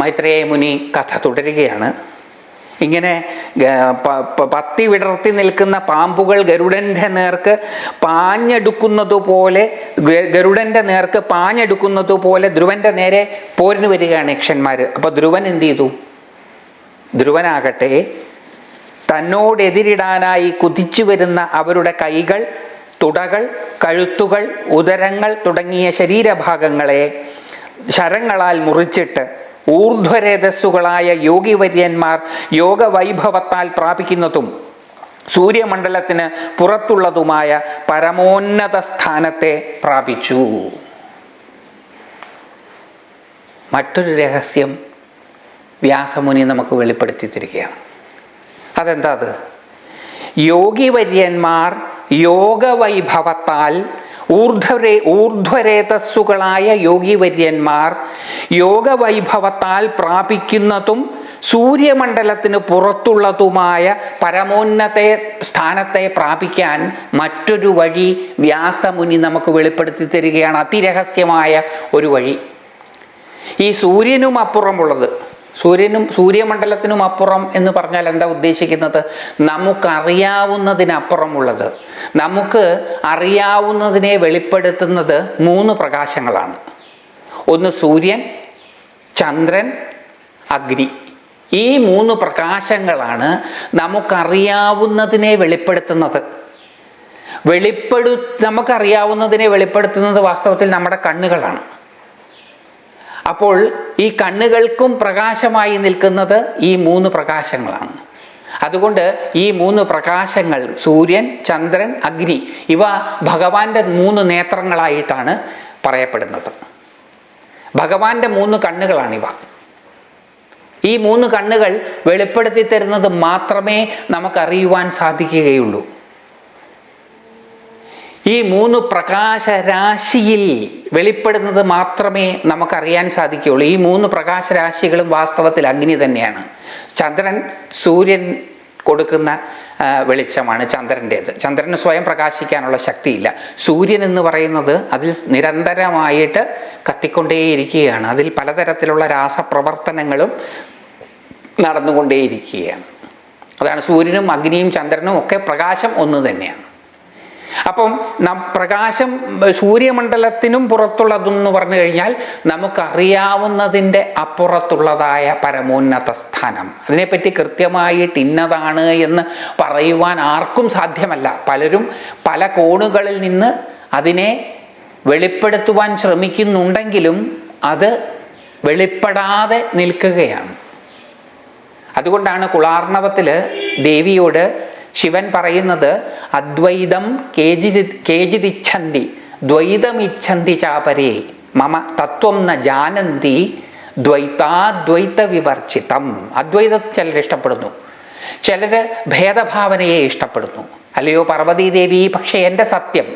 മൈത്രേയ മുനി കഥ തുടരുകയാണ്. ഇങ്ങനെ പത്തി വിടർത്തി നിൽക്കുന്ന പാമ്പുകൾ ഗരുഡന്റെ നേർക്ക് പാഞ്ഞെടുക്കുന്നത് പോലെ ഗരുഡന്റെ നേർക്ക് പാഞ്ഞെടുക്കുന്നത് പോലെ ധ്രുവന്റെ നേരെ പോരിന് വരികയാണ് യക്ഷന്മാർ അപ്പോൾ ധ്രുവൻ എന്ത് ചെയ്തു? ധ്രുവനാകട്ടെ തന്നോടെതിരിടാനായി കുതിച്ചു വരുന്ന അവരുടെ കൈകൾ തുടകൾ കഴുത്തുകൾ ഉദരങ്ങൾ തുടങ്ങിയ ശരീരഭാഗങ്ങളെ ശരങ്ങളാൽ മുറിച്ചിട്ട് ഊർധ്വരേതസ്സുകളായ യോഗിവര്യന്മാർ യോഗവൈഭവത്താൽ പ്രാപിക്കുന്നതും സൂര്യമണ്ഡലത്തിന് പുറത്തുള്ളതുമായ പരമോന്നത സ്ഥാനത്തെ പ്രാപിച്ചു. മറ്റൊരു രഹസ്യം വ്യാസമുനി നമുക്ക് വെളിപ്പെടുത്തി തരികയാണ്. അതെന്താ അത്? യോഗിവര്യന്മാർ യോഗവൈഭവത്താൽ ഊർധ്വരേ ഊർധ്വരേതസ്സുകളായ യോഗിവര്യന്മാർ യോഗവൈഭവത്താൽ പ്രാപിക്കുന്നതും സൂര്യമണ്ഡലത്തിന് പുറത്തുള്ളതുമായ പരമോന്നത സ്ഥാനത്തെ പ്രാപിക്കാൻ മറ്റൊരു വഴി വ്യാസമുനി നമുക്ക് വെളിപ്പെടുത്തി തരികയാണ്. അതിരഹസ്യമായ ഒരു വഴി. ഈ സൂര്യനും അപ്പുറമുള്ളത്. സൂര്യനും സൂര്യമണ്ഡലത്തിനും അപ്പുറം എന്ന് പറഞ്ഞാൽ എന്താ ഉദ്ദേശിക്കുന്നത്? നമുക്കറിയാവുന്നതിനപ്പുറമുള്ളത്. നമുക്ക് അറിയാവുന്നതിനെ വെളിപ്പെടുത്തുന്നത് മൂന്ന് പ്രകാശങ്ങളാണ്. ഒന്ന് സൂര്യൻ ചന്ദ്രൻ അഗ്നി. ഈ മൂന്ന് പ്രകാശങ്ങളാണ് നമുക്കറിയാവുന്നതിനെ വെളിപ്പെടുത്തുന്നത്. വെളിപ്പെടു നമുക്കറിയാവുന്നതിനെ വെളിപ്പെടുത്തുന്നത് വാസ്തവത്തിൽ നമ്മുടെ കണ്ണുകളാണ്. അപ്പോൾ ഈ കണ്ണുകൾക്കും പ്രകാശമായി നിൽക്കുന്നത് ഈ മൂന്ന് പ്രകാശങ്ങളാണ്. അതുകൊണ്ട് ഈ മൂന്ന് പ്രകാശങ്ങൾ സൂര്യൻ ചന്ദ്രൻ അഗ്നി ഇവ ഭഗവാന്റെ മൂന്ന് നേത്രങ്ങളായിട്ടാണ് പറയപ്പെടുന്നത്. ഭഗവാന്റെ മൂന്ന് കണ്ണുകളാണിവ. ഈ മൂന്ന് കണ്ണുകൾ വെളിപ്പെടുത്തി തരുന്നത് മാത്രമേ നമുക്കറിയുവാൻ സാധിക്കുകയുള്ളൂ. ഈ മൂന്ന് പ്രകാശരാശിയിൽ വെളിപ്പെടുന്നത് മാത്രമേ നമുക്കറിയാൻ സാധിക്കുകയുള്ളൂ. ഈ മൂന്ന് പ്രകാശരാശികളും വാസ്തവത്തിൽ അഗ്നി തന്നെയാണ്. ചന്ദ്രൻ സൂര്യൻ കൊടുക്കുന്ന വെളിച്ചമാണ് ചന്ദ്രന്റേത്. ചന്ദ്രന് സ്വയം പ്രകാശിക്കാനുള്ള ശക്തിയില്ല. സൂര്യൻ എന്ന് പറയുന്നത് അതിൽ നിരന്തരമായിട്ട് കത്തിക്കൊണ്ടേയിരിക്കുകയാണ്. അതിൽ പലതരത്തിലുള്ള രാസപ്രവർത്തനങ്ങളും നടന്നുകൊണ്ടേയിരിക്കുകയാണ്. അതാണ് സൂര്യനും അഗ്നിയും ചന്ദ്രനും ഒക്കെ പ്രകാശം ഒന്ന് തന്നെയാണ്. അപ്പം പ്രകാശം സൂര്യമണ്ഡലത്തിനും പുറത്തുള്ളതെന്ന് പറഞ്ഞു കഴിഞ്ഞാൽ നമുക്കറിയാവുന്നതിന്റെ അപ്പുറത്തുള്ളതായ പരമോന്നത സ്ഥാനം. അതിനെപ്പറ്റി കൃത്യമായിട്ട് ഇന്നതാണ് എന്ന് പറയുവാൻ ആർക്കും സാധ്യമല്ല. പലരും പല കോണുകളിൽ നിന്ന് അതിനെ വെളിപ്പെടുത്തുവാൻ ശ്രമിക്കുന്നുണ്ടെങ്കിലും അത് വെളിപ്പെടാതെ നിൽക്കുകയാണ്. അതുകൊണ്ടാണ് കുളാർണവത്തിൽ ദേവിയോട് ശിവൻ പറയുന്നത് അദ്വൈതം കേജിതി കേജിതിച്ഛന്തി ദ്വൈതമിച്ഛന്തി ചാപരേ മമ തത്വം ന ജാനന്തി ദ്വൈതാദ്വൈത വിവർജിതം അദ്വൈതം ചിലർ ഇഷ്ടപ്പെടുന്നു. ചിലർ ഭേദഭാവനയെ ഇഷ്ടപ്പെടുന്നു. അല്ലയോ പാർവതീദേവി പക്ഷേ എന്റെ സത്യം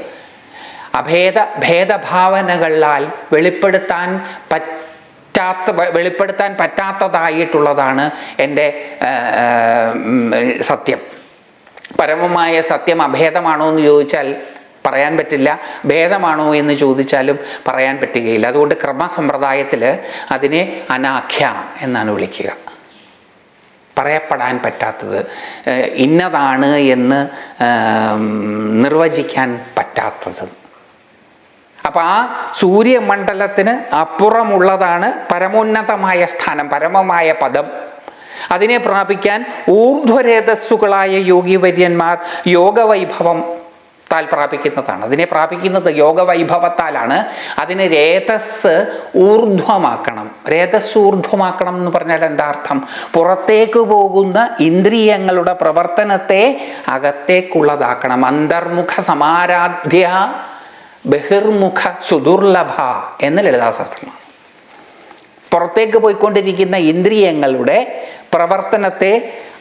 അഭേദ ഭേദഭാവനകളാൽ വെളിപ്പെടുത്താൻ പറ്റാത്ത വെളിപ്പെടുത്താൻ പറ്റാത്തതായിട്ടുള്ളതാണ് എന്റെ സത്യം. പരമമായ സത്യം അഭേദമാണോ എന്ന് ചോദിച്ചാൽ പറയാൻ പറ്റില്ല. ഭേദമാണോ എന്ന് ചോദിച്ചാലും പറയാൻ പറ്റുകയില്ല. അതുകൊണ്ട് ക്രമസമ്പ്രദായത്തിൽ അതിനെ അനാഖ്യ എന്നാണ് വിളിക്കുക. പറയപ്പെടാൻ പറ്റാത്തത് ഇന്നതാണ് എന്ന് നിർവചിക്കാൻ പറ്റാത്തത്. അപ്പോൾ ആ സൂര്യമണ്ഡലത്തിന് അപ്പുറമുള്ളതാണ് പരമോന്നതമായ സ്ഥാനം പരമമായ പദം. അതിനെ പ്രാപിക്കാൻ ഊർധ്വരേതസ്സുകളായ യോഗിവര്യന്മാർ യോഗവൈഭവം താൽ പ്രാപിക്കുന്നതാണ്. അതിനെ പ്രാപിക്കുന്നത് യോഗവൈഭവത്താലാണ്. അതിന് രേതസ് ഊർധ്വമാക്കണം. രേതസ് ഊർധ്വമാക്കണം എന്ന് പറഞ്ഞാൽ എന്താ അർത്ഥം? പുറത്തേക്ക് പോകുന്ന ഇന്ദ്രിയങ്ങളുടെ പ്രവർത്തനത്തെ അകത്തേക്കുള്ളതാക്കണം. അന്തർമുഖ സമാരാധ്യ ബഹിർമുഖ സുദുർലഭ എന്ന് ലളിതാശാസ്ത്രമാണ് പുറത്തേക്ക് പോയിക്കൊണ്ടിരിക്കുന്ന ഇന്ദ്രിയങ്ങളുടെ പ്രവർത്തനത്തെ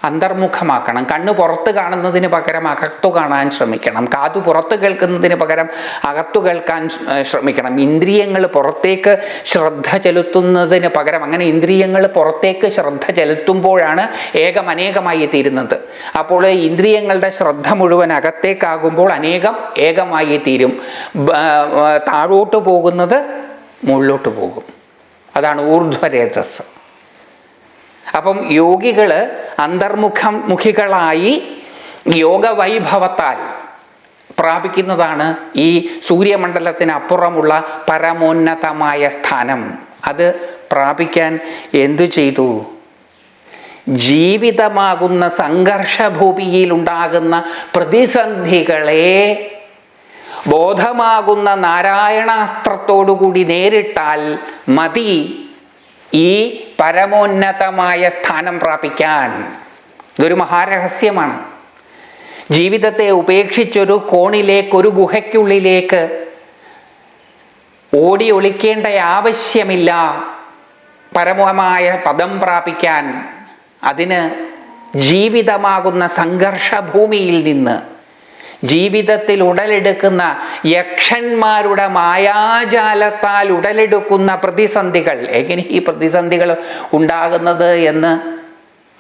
അന്തർമുഖമാക്കണം. കണ്ണ് പുറത്ത് കാണുന്നതിന് പകരം അകത്തു കാണാൻ ശ്രമിക്കണം. കാതു പുറത്ത് കേൾക്കുന്നതിന് പകരം അകത്തു കേൾക്കാൻ ശ്രമിക്കണം. ഇന്ദ്രിയങ്ങൾ പുറത്തേക്ക് ശ്രദ്ധ ചെലുത്തുന്നതിന് പകരം അങ്ങനെ ഇന്ദ്രിയങ്ങൾ പുറത്തേക്ക് ശ്രദ്ധ ചെലുത്തുമ്പോഴാണ് ഏകമനേകമായി തീരുന്നത്. അപ്പോൾ ഇന്ദ്രിയങ്ങളുടെ ശ്രദ്ധ മുഴുവൻ അകത്തേക്കാകുമ്പോൾ അനേകം ഏകമായി തീരും. താഴോട്ട് പോകുന്നത് മുകളിലോട്ട് പോകും. അതാണ് ഊർധ്വരേതസ് അപ്പം യോഗികൾ അന്തർമുഖം മുഖികളായി യോഗവൈഭവത്താൽ പ്രാപിക്കുന്നതാണ് ഈ സൂര്യമണ്ഡലത്തിനപ്പുറമുള്ള പരമോന്നതമായ സ്ഥാനം. അത് പ്രാപിക്കാൻ എന്തു ചെയ്തു? ജീവിതമാകുന്ന സംഘർഷഭൂമിയിൽ ഉണ്ടാകുന്ന പ്രതിസന്ധികളെ ബോധമാകുന്ന നാരായണാസ്ത്രത്തോടുകൂടി നേരിട്ടാൽ മതി ഈ പരമോന്നതമായ സ്ഥാനം പ്രാപിക്കാൻ ഇതൊരു മഹാരഹസ്യമാണ്. ജീവിതത്തെ ഉപേക്ഷിച്ചൊരു കോണിലേക്ക് ഒരു ഗുഹയ്ക്കുള്ളിലേക്ക് ഓടി ഒളിക്കേണ്ട ആവശ്യമില്ല. പരമമായ പദം പ്രാപിക്കാൻ അതിന് ജീവിതമാകുന്ന സംഘർഷഭൂമിയിൽ നിന്ന് ജീവിതത്തിൽ ഉടലെടുക്കുന്ന യക്ഷന്മാരുടെ മായാജാലത്താൽ ഉടലെടുക്കുന്ന പ്രതിസന്ധികൾ. എങ്ങനെ ഈ പ്രതിസന്ധികൾ ഉണ്ടാകുന്നത് എന്ന്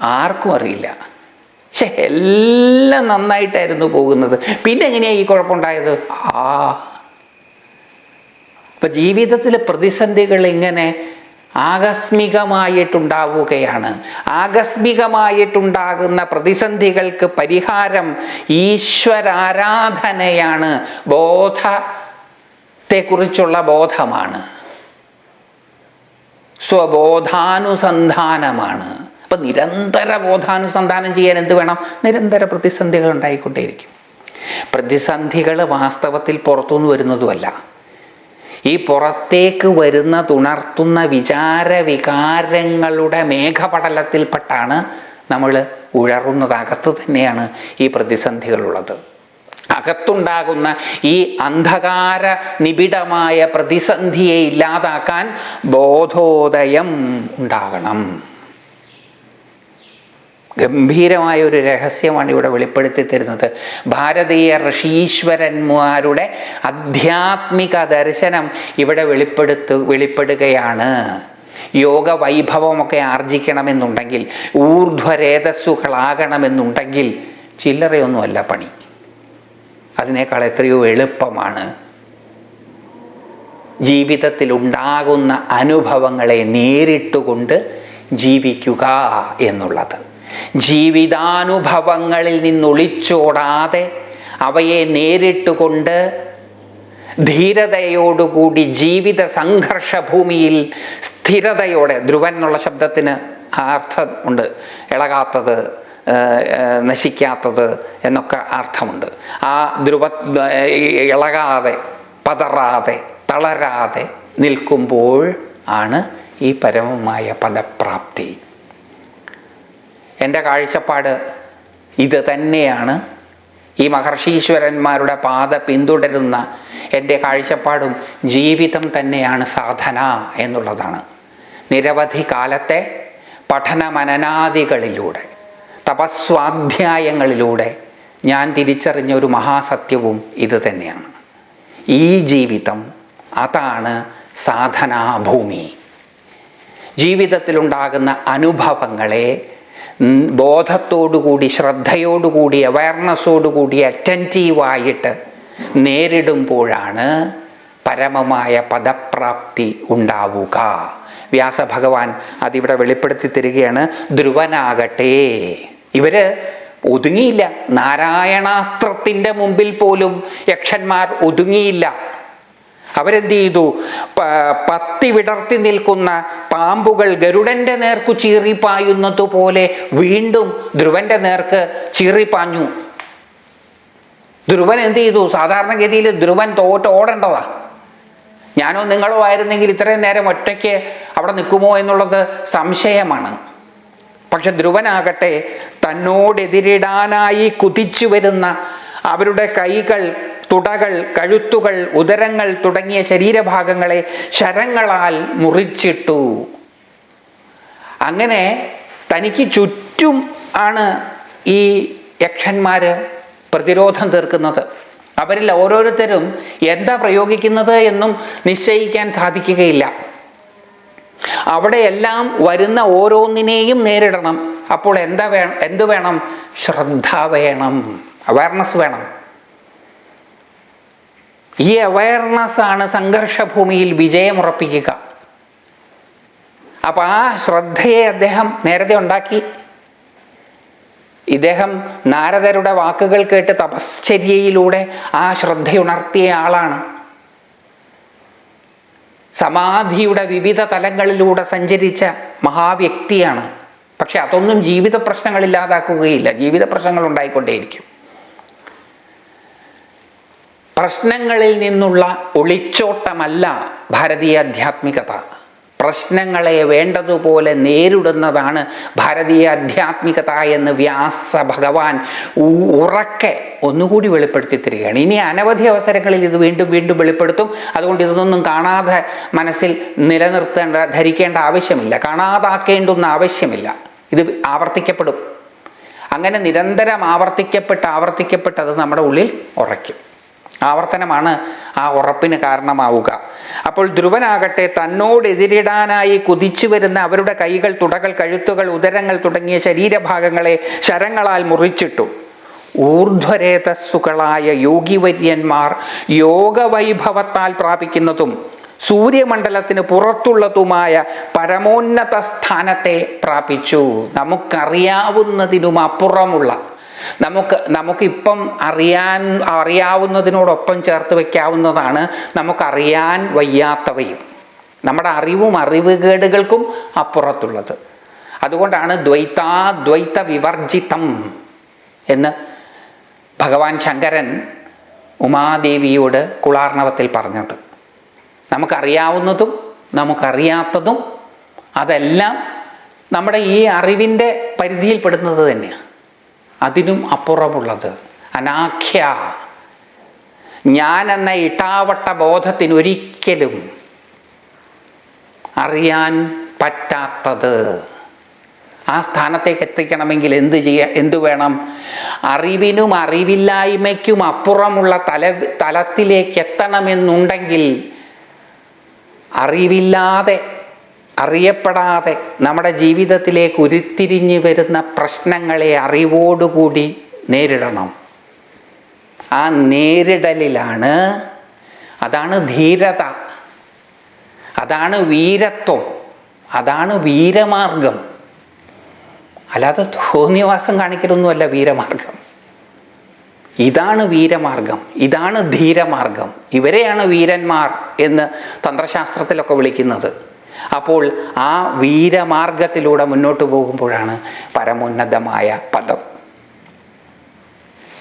ആർക്കും അറിയില്ല. പക്ഷെ എല്ലാം നന്നായിട്ടായിരുന്നു പോകുന്നത്. പിന്നെ എങ്ങനെയാണ് ഈ കുഴപ്പമുണ്ടായത്? ആ. അപ്പം ജീവിതത്തിലെ പ്രതിസന്ധികൾ ഇങ്ങനെ ആകസ്മികമായിട്ടുണ്ടാവുകയാണ്. ആകസ്മികമായിട്ടുണ്ടാകുന്ന പ്രതിസന്ധികൾക്ക് പരിഹാരം ഈശ്വരാരാധനയാണ്. ബോധത്തെക്കുറിച്ചുള്ള ബോധമാണ്. സ്വബോധാനുസന്ധാനമാണ്. അപ്പൊ നിരന്തര ബോധാനുസന്ധാനം ചെയ്യാൻ എന്ത് വേണം? നിരന്തര പ്രതിസന്ധികൾ ഉണ്ടായിക്കൊണ്ടേയിരിക്കും. പ്രതിസന്ധികൾ വാസ്തവത്തിൽ പുറത്തുനിന്ന് വരുന്നതുമല്ല. ഈ പുറത്തേക്ക് വരുന്ന തുണർത്തുന്ന വിചാര വികാരങ്ങളുടെ മേഘപടലത്തിൽപ്പെട്ടാണ് നമ്മൾ ഉഴറുന്നത് അകത്ത് തന്നെയാണ് ഈ പ്രതിസന്ധികളുള്ളത്. അകത്തുണ്ടാകുന്ന ഈ അന്ധകാര നിബിഡമായ പ്രതിസന്ധിയെ ഇല്ലാതാക്കാൻ ബോധോദയം ഉണ്ടാകണം. ഗംഭീരമായ ഒരു രഹസ്യമാണ് ഇവിടെ വെളിപ്പെടുത്തി തരുന്നത്. ഭാരതീയ ഋഷീശ്വരന്മാരുടെ ആധ്യാത്മിക ദർശനം ഇവിടെ വെളിപ്പെടുത്തു വെളിപ്പെടുകയാണ്. യോഗ വൈഭവമൊക്കെ ആർജിക്കണമെന്നുണ്ടെങ്കിൽ ഊർധ്വരേതസ്സുകളാകണമെന്നുണ്ടെങ്കിൽ ചില്ലറയൊന്നുമല്ല പണി. അതിനേക്കാൾ എത്രയോ എളുപ്പമാണ്. ജീവിതത്തിൽ ഉണ്ടാകുന്ന അനുഭവങ്ങളെ നേരിട്ടുകൊണ്ട് ജീവിക്കുക എന്നുള്ളത്. ജീവിതാനുഭവങ്ങളിൽ നിന്നൊളിച്ചോടാതെ അവയെ നേരിട്ടുകൊണ്ട് ധീരതയോടുകൂടി ജീവിത സംഘർഷ ഭൂമിയിൽ സ്ഥിരതയോടെ ധ്രുവൻ എന്നുള്ള ശബ്ദത്തിന് അർത്ഥം ഉണ്ട്. ഇളകാത്തത് നശിക്കാത്തത് എന്നൊക്കെ അർത്ഥമുണ്ട്. ആ ധ്രുവ ഇളകാതെ പതറാതെ തളരാതെ നിൽക്കുമ്പോൾ ആണ് ഈ പരമമായ പദപ്രാപ്തി. എന്റെ കാഴ്ചപ്പാട് ഇത് തന്നെയാണ്. ഈ മഹർഷീശ്വരന്മാരുടെ പാത പിന്തുടരുന്ന എന്റെ കാഴ്ചപ്പാടും ജീവിതം തന്നെയാണ് സാധന എന്നുള്ളതാണ്. നിരവധി കാലത്തെ പഠന മനനാദികളിലൂടെ തപസ്വാധ്യായങ്ങളിലൂടെ ഞാൻ തിരിച്ചറിഞ്ഞ ഒരു മഹാസത്യവും ഇത് തന്നെയാണ്. ഈ ജീവിതം അതാണ് സാധനാഭൂമി. ജീവിതത്തിലുണ്ടാകുന്ന അനുഭവങ്ങളെ ബോധത്തോടുകൂടി ശ്രദ്ധയോടുകൂടി അവയർനെസ്സോടുകൂടി അറ്റന്റീവായിട്ട് നേരിടുമ്പോഴാണ് പരമമായ പദപ്രാപ്തി ഉണ്ടാവുക. വ്യാസഭഗവാൻ അതിവിടെ വെളിപ്പെടുത്തി തരികയാണ് ധ്രുവനാകട്ടെ. ഇവർ ഒതുങ്ങിയില്ല. നാരായണാസ്ത്രത്തിന്റെ മുമ്പിൽ പോലും യക്ഷന്മാർ ഒതുങ്ങിയില്ല. അവരെന്ത് ചെയ്തു? പത്തി വിടർത്തി നിൽക്കുന്ന പാമ്പുകൾ ഗരുഡന്റെ നേർക്കു ചീറിപ്പായുന്നതുപോലെ വീണ്ടും ധ്രുവന്റെ നേർക്ക് ചീറിപ്പാഞ്ഞു ധ്രുവൻ എന്ത് ചെയ്തു? സാധാരണഗതിയിൽ ധ്രുവൻ തോറ്റ് ഓടേണ്ടതാ. ഞാനോ നിങ്ങളോ ആയിരുന്നെങ്കിൽ ഇത്രയും നേരം ഒറ്റയ്ക്ക് അവിടെ നിൽക്കുമോ എന്നുള്ളത് സംശയമാണ്. പക്ഷെ ധ്രുവനാകട്ടെ തന്നോടെതിരിടാനായി കുതിച്ചു വരുന്ന അവരുടെ കൈകൾ തുടകൾ കഴുത്തുകൾ ഉദരങ്ങൾ തുടങ്ങിയ ശരീരഭാഗങ്ങളെ ശരങ്ങളാൽ മുറിച്ചിട്ടു. അങ്ങനെ തനിക്ക് ചുറ്റും ആണ് ഈ യക്ഷന്മാര് പ്രതിരോധം തീർക്കുന്നത്. അവരിൽ ഓരോരുത്തരും എന്താ പ്രയോഗിക്കുന്നത് എന്നും നിശ്ചയിക്കാൻ സാധിക്കുകയില്ല. അവിടെയെല്ലാം വരുന്ന ഓരോന്നിനെയും നേരിടണം. അപ്പോൾ എന്താ വേണം എന്ത് വേണം? ശ്രദ്ധ വേണം. അവയർനെസ് വേണം. ഈ അവയർനെസ് ആണ് സംഘർഷഭൂമിയിൽ വിജയമുറപ്പിക്കുക. അപ്പൊ ആ ശ്രദ്ധയെ അദ്ദേഹം നേരത്തെ ഉണ്ടാക്കി. ഇദ്ദേഹം നാരദരുടെ വാക്കുകൾ കേട്ട് തപശ്ചര്യയിലൂടെ ആ ശ്രദ്ധയുണർത്തിയ ആളാണ്. സമാധിയുടെ വിവിധ തലങ്ങളിലൂടെ സഞ്ചരിച്ച മഹാവ്യക്തിയാണ്. പക്ഷെ അതൊന്നും ജീവിത പ്രശ്നങ്ങൾ ഇല്ലാതാക്കുകയില്ല. ജീവിത പ്രശ്നങ്ങൾ ഉണ്ടായിക്കൊണ്ടേയിരിക്കും. പ്രശ്നങ്ങളിൽ നിന്നുള്ള ഒളിച്ചോട്ടമല്ല ഭാരതീയ ആധ്യാത്മികത. പ്രശ്നങ്ങളെ വേണ്ടതുപോലെ നേരിടുന്നതാണ് ഭാരതീയ ആധ്യാത്മികത എന്ന് വ്യാസ ഭഗവാൻ ഉറക്കെ ഒന്നുകൂടി വെളിപ്പെടുത്തി തരികയാണ്. ഇനി അനവധി അവസരങ്ങളിൽ ഇത് വീണ്ടും വീണ്ടും വെളിപ്പെടുത്തും. അതുകൊണ്ട് ഇതൊന്നും കാണാതെ മനസ്സിൽ നിലനിർത്തേണ്ട ധരിക്കേണ്ട ആവശ്യമില്ല. കാണാതാക്കേണ്ടുന്ന ആവശ്യമില്ല. ഇത് ആവർത്തിക്കപ്പെടും. അങ്ങനെ നിരന്തരം ആവർത്തിക്കപ്പെട്ട് ആവർത്തിക്കപ്പെട്ട് അത് നമ്മുടെ ഉള്ളിൽ ഉറയ്ക്കും. ആവർത്തനമാണ് ആ ഉറപ്പിന് കാരണമാവുക. അപ്പോൾ ധ്രുവനാകട്ടെ തന്നോടെതിരിടാനായി കുതിച്ചു വരുന്ന അവരുടെ കൈകൾ തുടകൾ കഴുത്തുകൾ ഉദരങ്ങൾ തുടങ്ങിയ ശരീരഭാഗങ്ങളെ ശരങ്ങളാൽ മുറിച്ചിട്ടു. ഊർധ്വരേതസ്സുകളായ യോഗിവര്യന്മാർ യോഗവൈഭവത്താൽ പ്രാപിക്കുന്നതും സൂര്യമണ്ഡലത്തിന് പുറത്തുള്ളതുമായ പരമോന്നത സ്ഥാനത്തെ പ്രാപിച്ചു. നമുക്കറിയാവുന്നതിനും അപ്പുറമുള്ള നമുക്ക് നമുക്കിപ്പം അറിയാൻ അറിയാവുന്നതിനോടൊപ്പം ചേർത്ത് വയ്ക്കാവുന്നതാണ് നമുക്കറിയാൻ വയ്യാത്തവയും. നമ്മുടെ അറിവും അറിവുകേടുകൾക്കും അപ്പുറത്തുള്ളത്. അതുകൊണ്ടാണ് ദ്വൈതാദ്വൈത വിവർജിതം എന്ന് ഭഗവാൻ ശങ്കരൻ ഉമാദേവിയോട് കുളാർണവത്തിൽ പറഞ്ഞത്. നമുക്കറിയാവുന്നതും നമുക്കറിയാത്തതും അതെല്ലാം നമ്മുടെ ഈ അറിവിന്റെ പരിധിയിൽപ്പെടുന്നത് തന്നെയാണ് അതിനും അപ്പുറമുള്ളത്. അനാഖ്യ. ഞാൻ എന്ന ഇട്ടാവട്ട ബോധത്തിനൊരിക്കലും അറിയാൻ പറ്റാത്തത്. ആ സ്ഥാനത്തേക്ക് എത്തിക്കണമെങ്കിൽ എന്ത് ചെയ്യ എന്തു വേണം? അറിവിനും അറിവില്ലായ്മയ്ക്കും അപ്പുറമുള്ള തല തലത്തിലേക്ക് എത്തണമെന്നുണ്ടെങ്കിൽ അറിവില്ലാതെ അറിയപ്പെടാതെ നമ്മുടെ ജീവിതത്തിലേക്ക് ഉരുത്തിരിഞ്ഞു വരുന്ന പ്രശ്നങ്ങളെ അറിവോടുകൂടി നേരിടണം. ആ നേരിടലിലാണ് അതാണ് ധീരത. അതാണ് വീരത്വം. അതാണ് വീരമാർഗം. അല്ലാതെ തോന്നിയവാസം കാണിക്കലൊന്നുമല്ല വീരമാർഗം. ഇതാണ് വീരമാർഗം. ഇതാണ് ധീരമാർഗം. ഇവരെയാണ് വീരന്മാർ എന്ന് തന്ത്രശാസ്ത്രത്തിലൊക്കെ വിളിക്കുന്നത്. അപ്പോൾ ആ വീരമാർഗത്തിലൂടെ മുന്നോട്ട് പോകുമ്പോഴാണ് പരമോന്നതമായ പദം.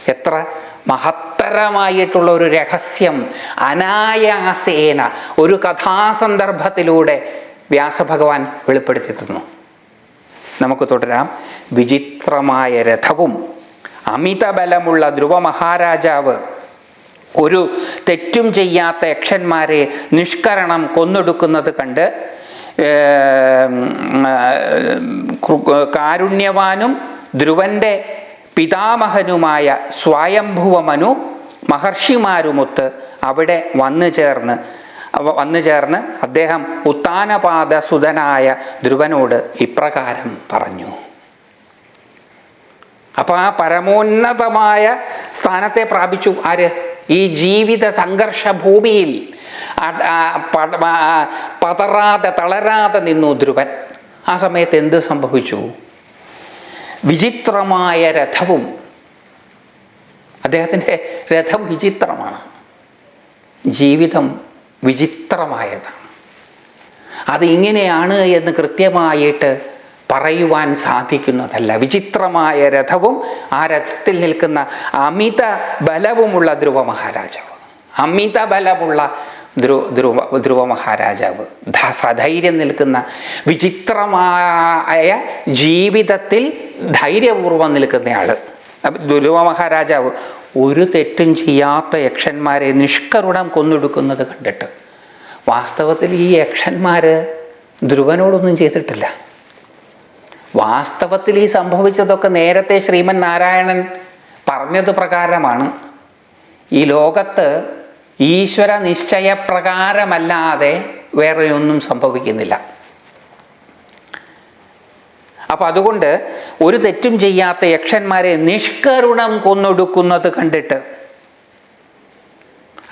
എത്ര മഹത്തരമായിട്ടുള്ള ഒരു രഹസ്യം അനായാസേന ഒരു കഥാസന്ദർഭത്തിലൂടെ വ്യാസഭഗവാൻ വെളിപ്പെടുത്തി തന്നു. നമുക്ക് തുടരാം. വിചിത്രമായ രഥവും അമിതബലമുള്ള ധ്രുവ മഹാരാജാവ് ഒരു തെറ്റും ചെയ്യാത്ത യക്ഷന്മാരെ നിഷ്കരണം കൊന്നൊടുക്കുന്നത് കണ്ട് കാരുണ്യവാനും ധ്രുവന്റെ പിതാമഹനുമായ സ്വയംഭുവമനു മഹർഷിമാരുമൊത്ത് അവിടെ വന്നു ചേർന്ന് വന്നു ചേർന്ന് അദ്ദേഹം ഉത്താനപാദ സുതനായ ധ്രുവനോട് ഇപ്രകാരം പറഞ്ഞു. അപ്പൊ ആ പരമോന്നതമായ സ്ഥാനത്തെ പ്രാപിച്ചു ആര്? ഈ ജീവിത സംഘർഷ ഭൂമിയിൽ പതറാതെ തളരാതെ നിന്നു ധ്രുവൻ. ആ സമയത്ത് എന്ത് സംഭവിച്ചു? വിചിത്രമായ രഥവും അദ്ദേഹത്തിന്റെ രഥം വിചിത്രമാണ്. ജീവിതം വിചിത്രമായതാണ്. അത് ഇങ്ങനെയാണ് എന്ന് കൃത്യമായിട്ട് പറയുവാൻ സാധിക്കുന്നതല്ല. വിചിത്രമായ രഥവും ആ രഥത്തിൽ നിൽക്കുന്ന അമിത ബലവുമുള്ള ധ്രുവ മഹാരാജാവ് അമിത ബലമുള്ള ധ്രുവ ധ്രുവ ധ്രുവ മഹാരാജാവ്. സധൈര്യം നിൽക്കുന്ന വിചിത്രമായ ജീവിതത്തിൽ ധൈര്യപൂർവം നിൽക്കുന്നയാൾ. അപ്പൊ ധ്രുവ മഹാരാജാവ് ഒരു തെറ്റും ചെയ്യാത്ത യക്ഷന്മാരെ നിഷ്കരുണം കൊന്നൊടുക്കുന്നത് കണ്ടിട്ട് വാസ്തവത്തിൽ ഈ യക്ഷന്മാര് ധ്രുവനോടൊന്നും ചെയ്തിട്ടില്ല. വാസ്തവത്തിൽ ഈ സംഭവിച്ചതൊക്കെ നേരത്തെ ശ്രീമൻ നാരായണൻ പറഞ്ഞത് പ്രകാരമാണ്. ഈ ലോകത്ത് ഈശ്വര നിശ്ചയപ്രകാരമല്ലാതെ വേറെ ഒന്നും സംഭവിക്കുന്നില്ല. അപ്പൊ അതുകൊണ്ട് ഒരു തെറ്റും ചെയ്യാത്ത യക്ഷന്മാരെ നിഷ്കരുണം കൊന്നൊടുക്കുന്നത് കണ്ടിട്ട്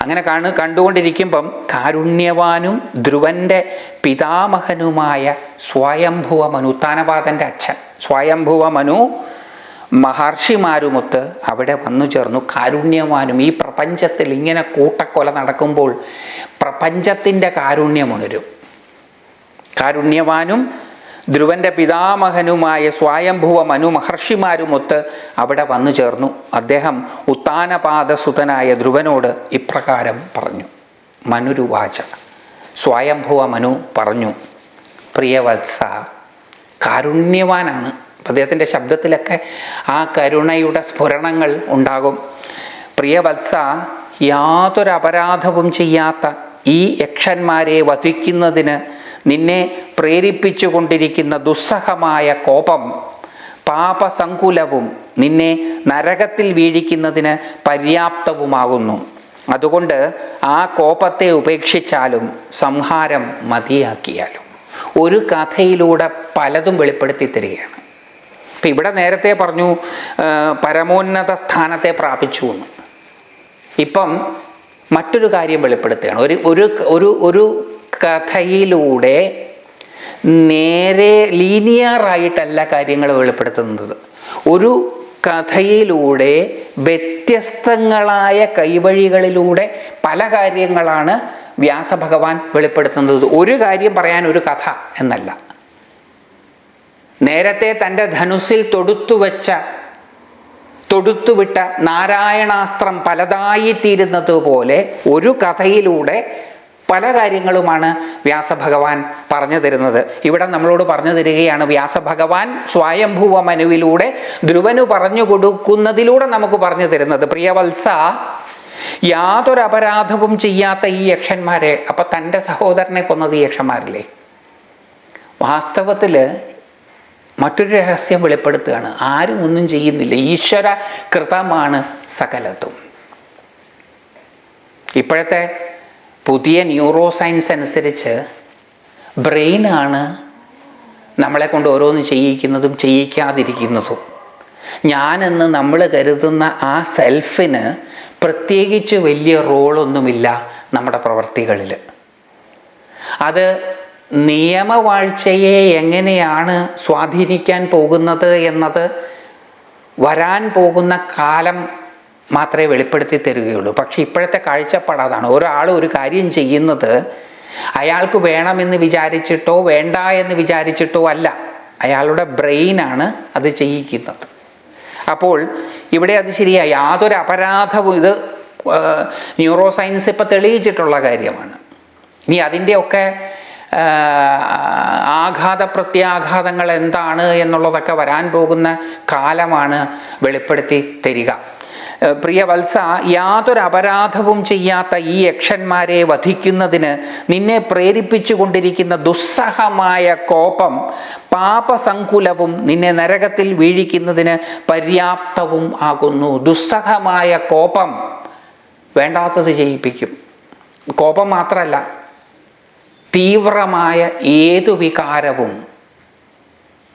അങ്ങനെ കാണു കണ്ടുകൊണ്ടിരിക്കുമ്പം കാരുണ്യവാനും ധ്രുവന്റെ പിതാമഹനുമായ സ്വയംഭുവ മനു ഉത്താനപാദന്റെ അച്ഛൻ സ്വയംഭുവ മനു മഹർഷിമാരുമൊത്ത് അവിടെ വന്നു ചേർന്നു. കാരുണ്യവാനും ഈ പ്രപഞ്ചത്തിൽ ഇങ്ങനെ കൂട്ടക്കൊല നടക്കുമ്പോൾ പ്രപഞ്ചത്തിന്റെ കാരുണ്യമുണരും. കാരുണ്യവാനും ധ്രുവന്റെ പിതാമഹനുമായ സ്വായംഭുവ മനു മഹർഷിമാരുമൊത്ത് അവിടെ വന്നു ചേർന്നു. അദ്ദേഹം ഉത്താനപാദസുതനായ ധ്രുവനോട് ഇപ്രകാരം പറഞ്ഞു. മനുരുവാച സ്വായംഭുവ മനു പറഞ്ഞു. പ്രിയവത്സ കാരുണ്യവാനാണ് അദ്ദേഹത്തിന്റെ ശബ്ദത്തിലൊക്കെ ആ കരുണയുടെ സ്ഫുരണങ്ങൾ ഉണ്ടാകും. പ്രിയവത്സ യാതൊരു അപരാധവും ചെയ്യാത്ത ഈ യക്ഷന്മാരെ വധിക്കുന്നതിന് നിന്നെ പ്രേരിപ്പിച്ചു കൊണ്ടിരിക്കുന്ന ദുസ്സഹമായ കോപം പാപസങ്കുലവും നിന്നെ നരകത്തിൽ വീഴിക്കുന്നതിന് പര്യാപ്തവുമാകുന്നു. അതുകൊണ്ട് ആ കോപത്തെ ഉപേക്ഷിച്ചാലും സംഹാരം മതിയാക്കിയാലും. ഒരു കഥയിലൂടെ പലതും വെളിപ്പെടുത്തി തരികയാണ് ഇപ്പം ഇവിടെ നേരത്തെ പറഞ്ഞു പരമോന്നത സ്ഥാനത്തെ പ്രാപിച്ചു എന്ന്. ഇപ്പം മറ്റൊരു കാര്യം വെളിപ്പെടുത്തുകയാണ്. ഒരു ഒരു ഒരു ഒരു കഥയിലൂടെ നേരെ ലീനിയറായിട്ടല്ല കാര്യങ്ങൾ വെളിപ്പെടുത്തുന്നത്. ഒരു കഥയിലൂടെ വ്യത്യസ്തങ്ങളായ കൈവഴികളിലൂടെ പല കാര്യങ്ങളാണ് വ്യാസഭഗവാൻ വെളിപ്പെടുത്തുന്നത്. ഒരു കാര്യം പറയാൻ ഒരു കഥ എന്നല്ല. നേരത്തെ തന്റെ ധനുസിൽ തൊടുത്തുവച്ച തൊടുത്തുവിട്ട നാരായണാസ്ത്രം പലതായിത്തീരുന്നത് പോലെ ഒരു കഥയിലൂടെ പല കാര്യങ്ങളുമാണ് വ്യാസഭഗവാൻ പറഞ്ഞു തരുന്നത്. ഇവിടെ നമ്മളോട് പറഞ്ഞു തരികയാണ് വ്യാസഭഗവാൻ സ്വയംഭൂവ മനുവിലൂടെ ധ്രുവനു പറഞ്ഞു കൊടുക്കുന്നതിലൂടെ നമുക്ക് പറഞ്ഞു തരുന്നത്. പ്രിയവത്സ യാതൊരു അപരാധവും ചെയ്യാത്ത ഈ യക്ഷന്മാരെ അപ്പൊ തന്റെ സഹോദരനെ കൊന്നത് ഈ യക്ഷന്മാരില്ലേ? വാസ്തവത്തിൽ മറ്റൊരു രഹസ്യം വെളിപ്പെടുത്തുകയാണ്. ആരും ഒന്നും ചെയ്യുന്നില്ല. ഈശ്വര കൃതമാണ് സകലത്തും. ഇപ്പോഴത്തെ പുതിയ ന്യൂറോ സയൻസ് അനുസരിച്ച് ബ്രെയിനാണ് നമ്മളെ കൊണ്ട് ഓരോന്ന് ചെയ്യിക്കുന്നതും ചെയ്യിക്കാതിരിക്കുന്നതും. ഞാനെന്ന് നമ്മൾ കരുതുന്ന ആ സെൽഫിന് പ്രത്യേകിച്ച് വലിയ റോളൊന്നുമില്ല നമ്മുടെ പ്രവർത്തികളിൽ അത് നിയമവാഴ്ചയെ എങ്ങനെയാണ് സ്വാധീനിക്കാൻ പോകുന്നത് എന്നത് വരാൻ പോകുന്ന കാലം മാത്രമേ വെളിപ്പെടുത്തി തരികയുള്ളൂ. പക്ഷെ ഇപ്പോഴത്തെ കാഴ്ചപ്പാട് അതാണ്. ഒരാൾ ഒരു കാര്യം ചെയ്യുന്നത് അയാൾക്ക് വേണമെന്ന് വിചാരിച്ചിട്ടോ വേണ്ട എന്ന് വിചാരിച്ചിട്ടോ അല്ല. അയാളുടെ ബ്രെയിനാണ് അത് ചെയ്യിക്കുന്നത്. അപ്പോൾ ഇവിടെ അത് ശരിയായി യാതൊരു അപരാധവും ഇത് ന്യൂറോ സയൻസ് ഇപ്പം തെളിയിച്ചിട്ടുള്ള കാര്യമാണ്. ഇനി അതിന്റെയൊക്കെ ആഘാത പ്രത്യാഘാതങ്ങൾ എന്താണ് എന്നുള്ളതൊക്കെ വരാൻ പോകുന്ന കാലമാണ് വെളിപ്പെടുത്തി തരിക. പ്രിയ വത്സ യാതൊരു അപരാധവും ചെയ്യാത്ത ഈ യക്ഷന്മാരെ വധിക്കുന്നതിന് നിന്നെ പ്രേരിപ്പിച്ചു കൊണ്ടിരിക്കുന്ന ദുസ്സഹമായ കോപം പാപസങ്കുലവും നിന്നെ നരകത്തിൽ വീഴിക്കുന്നതിന് പര്യാപ്തവും ആകുന്നു. ദുസ്സഹമായ കോപം വേണ്ടാത്തത് ചെയ്യിപ്പിക്കും. കോപം മാത്രമല്ല തീവ്രമായ ഏതു വികാരവും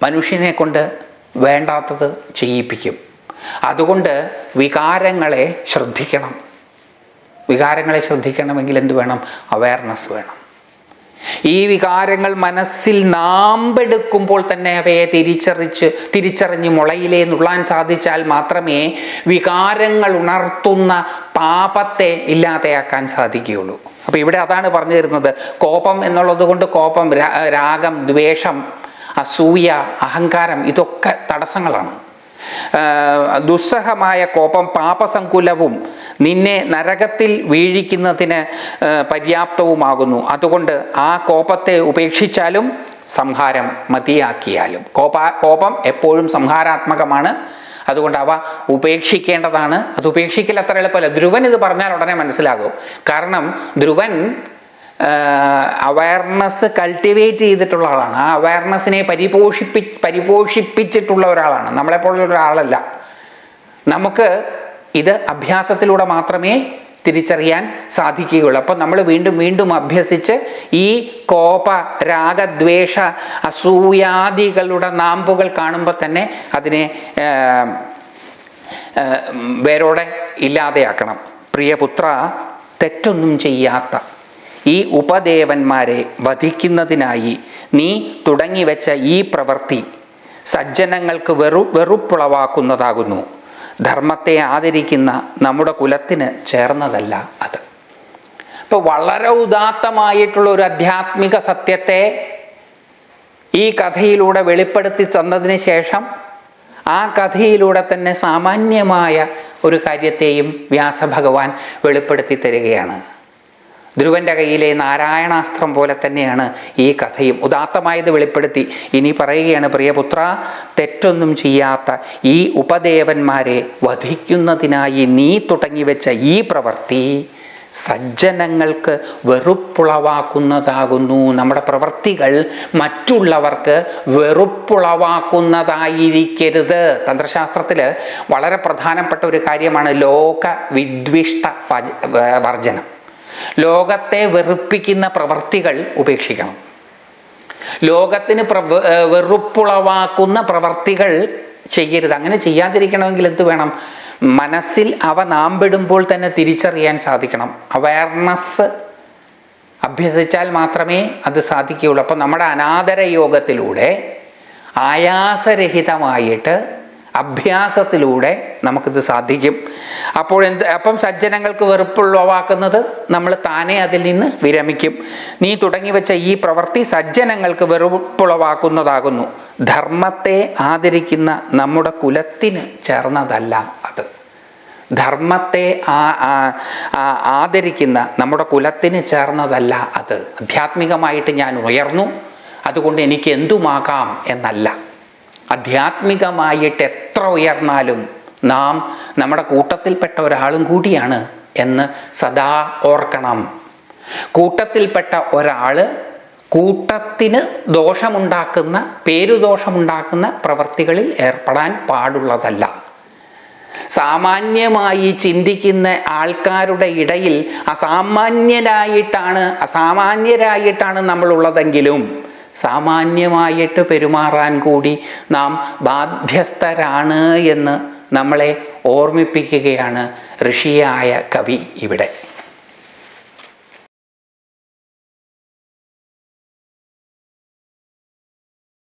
മനുഷ്യനെ കൊണ്ട് വേണ്ടാത്തത് ചെയ്യിപ്പിക്കും. അതുകൊണ്ട് വികാരങ്ങളെ ശ്രദ്ധിക്കണം. വികാരങ്ങളെ ശ്രദ്ധിക്കണമെങ്കിൽ എന്ത് വേണം? അവയർനെസ് വേണം. ഈ വികാരങ്ങൾ മനസ്സിൽ നാമ്പെടുക്കുമ്പോൾ തന്നെ അവയെ തിരിച്ചറിച്ച് തിരിച്ചറിഞ്ഞ് മുളയിലേ നുള്ളാൻ സാധിച്ചാൽ മാത്രമേ വികാരങ്ങൾ ഉണർത്തുന്ന പാപത്തെ ഇല്ലാതെയാക്കാൻ സാധിക്കുകയുള്ളൂ. അപ്പൊ ഇവിടെ അതാണ് പറഞ്ഞു തരുന്നത്. കോപം എന്നുള്ളത് കൊണ്ട് കോപം രാഗം ദ്വേഷം അസൂയ അഹങ്കാരം ഇതൊക്കെ തടസ്സങ്ങളാണ്. ദുസ്സഹമായ കോപം പാപസങ്കുലവും നിന്നെ നരകത്തിൽ വീഴിക്കുന്നതിന് പര്യാപ്തവുമാകുന്നു. അതുകൊണ്ട് ആ കോപത്തെ ഉപേക്ഷിച്ചാലും സംഹാരം മതിയാക്കിയാലും. കോപ കോപം എപ്പോഴും സംഹാരാത്മകമാണ്. അതുകൊണ്ട് അവ ഉപേക്ഷിക്കേണ്ടതാണ്. അത് ഉപേക്ഷിക്കൽ അത്ര എളുപ്പമല്ല. ധ്രുവൻ ഇത് പറഞ്ഞാൽ ഉടനെ മനസ്സിലാകും. കാരണം ധ്രുവൻ അവയർനെസ് കൾട്ടിവേറ്റ് ചെയ്തിട്ടുള്ള ആളാണ്. ആ അവയർനെസ്സിനെ പരിപോഷിപ്പി പരിപോഷിപ്പിച്ചിട്ടുള്ള ഒരാളാണ്. നമ്മളെപ്പോലുള്ള ഒരാളല്ല. നമുക്ക് ഇത് അഭ്യാസത്തിലൂടെ മാത്രമേ തിരിച്ചറിയാൻ സാധിക്കുകയുള്ളൂ. അപ്പോൾ നമ്മൾ വീണ്ടും വീണ്ടും അഭ്യസിച്ച് ഈ കോപ രാഗദ്വേഷ അസൂയാദികളുടെ നാമ്പുകൾ കാണുമ്പോൾ തന്നെ അതിനെ വേരോടെ ഇല്ലാതെയാക്കണം. പ്രിയപുത്ര തെറ്റൊന്നും ചെയ്യാത്ത ഈ ഉപദേവന്മാരെ വധിക്കുന്നതിനായി നീ തുടങ്ങിവെച്ച ഈ പ്രവൃത്തി സജ്ജനങ്ങൾക്ക് വെറു വെറുപ്പുളവാക്കുന്നതാകുന്നു. ധർമ്മത്തെ ആദരിക്കുന്ന നമ്മുടെ കുലത്തിന് ചേർന്നതല്ല അത്. ഇപ്പൊ വളരെ ഉദാത്തമായിട്ടുള്ള ഒരു ആധ്യാത്മിക സത്യത്തെ ഈ കഥയിലൂടെ വെളിപ്പെടുത്തി തന്നതിന് ശേഷം ആ കഥയിലൂടെ തന്നെ സാമാന്യമായ ഒരു കാര്യത്തെയും വ്യാസഭഗവാൻ വെളിപ്പെടുത്തി തരികയാണ്. ധ്രുവന്റെ കയ്യിലെ നാരായണാസ്ത്രം പോലെ തന്നെയാണ് ഈ കഥയും. ഉദാത്തമായത് വെളിപ്പെടുത്തി. ഇനി പറയുകയാണ് പ്രിയപുത്ര തെറ്റൊന്നും ചെയ്യാത്ത ഈ ഉപദേവന്മാരെ വധിക്കുന്നതിനായി നീ തുടങ്ങിവെച്ച ഈ പ്രവൃത്തി സജ്ജനങ്ങൾക്ക് വെറുപ്പുളവാക്കുന്നതാകുന്നു. നമ്മുടെ പ്രവൃത്തികൾ മറ്റുള്ളവർക്ക് വെറുപ്പുളവാക്കുന്നതായിരിക്കരുത്. തന്ത്രശാസ്ത്രത്തിൽ വളരെ പ്രധാനപ്പെട്ട ഒരു കാര്യമാണ് ലോക വിദ്വിഷ്ട വർജനം. ലോകത്തെ വെറുപ്പിക്കുന്ന പ്രവർത്തികൾ ഉപേക്ഷിക്കണം. ലോകത്തിന് പ്രവ വെറുപ്പുളവാക്കുന്ന പ്രവർത്തികൾ ചെയ്യരുത്. അങ്ങനെ ചെയ്യാതിരിക്കണമെങ്കിൽ എന്ത് വേണം? മനസ്സിൽ അവ നാമ്പിടുമ്പോൾ തന്നെ തിരിച്ചറിയാൻ സാധിക്കണം. അവയർനെസ് അഭ്യസിച്ചാൽ മാത്രമേ അത് സാധിക്കുകയുള്ളൂ. അപ്പം നമ്മുടെ അനാദര യോഗത്തിലൂടെ ആയാസരഹിതമായിട്ട് അഭ്യാസത്തിലൂടെ നമുക്കിത് സാധിക്കും. അപ്പോൾ എന്ത് അപ്പം സജ്ജനങ്ങൾക്ക് വെറുപ്പുള്ളവാക്കുന്നത് നമ്മൾ താനേ അതിൽ നിന്ന് വിരമിക്കും. നീ തുടങ്ങി വെച്ച ഈ പ്രവൃത്തി സജ്ജനങ്ങൾക്ക് വെറുപ്പുളവാക്കുന്നതാകുന്നു. ധർമ്മത്തെ ആദരിക്കുന്ന നമ്മുടെ കുലത്തിന് ചേർന്നതല്ല അത്. ധർമ്മത്തെ ആദരിക്കുന്ന നമ്മുടെ കുലത്തിന് ചേർന്നതല്ല അത്. ആധ്യാത്മികമായിട്ട് ഞാൻ ഉയർന്നു. അതുകൊണ്ട് എനിക്ക് എന്തുമാകാം എന്നല്ല. ആധ്യാത്മികമായിട്ട് എത്ര ഉയർന്നാലും നാം നമ്മുടെ കൂട്ടത്തിൽപ്പെട്ട ഒരാളും കൂടിയാണ് എന്ന് സദാ ഓർക്കണം. കൂട്ടത്തിൽപ്പെട്ട ഒരാൾ കൂട്ടത്തിന് ദോഷമുണ്ടാക്കുന്ന പേരുദോഷമുണ്ടാക്കുന്ന പ്രവൃത്തികളിൽ ഏർപ്പെടാൻ പാടുള്ളതല്ല. സാമാന്യമായി ചിന്തിക്കുന്ന ആൾക്കാരുടെ ഇടയിൽ അസാമാന്യരായിട്ടാണ് അസാമാന്യരായിട്ടാണ് നമ്മളുള്ളതെങ്കിലും സാമാന്യമായിട്ട് പെരുമാറാൻ കൂടി നാം ബാധ്യസ്ഥരാണ് എന്ന് നമ്മളെ ഓർമ്മിപ്പിക്കുകയാണ് ഋഷിയായ കവി ഇവിടെ.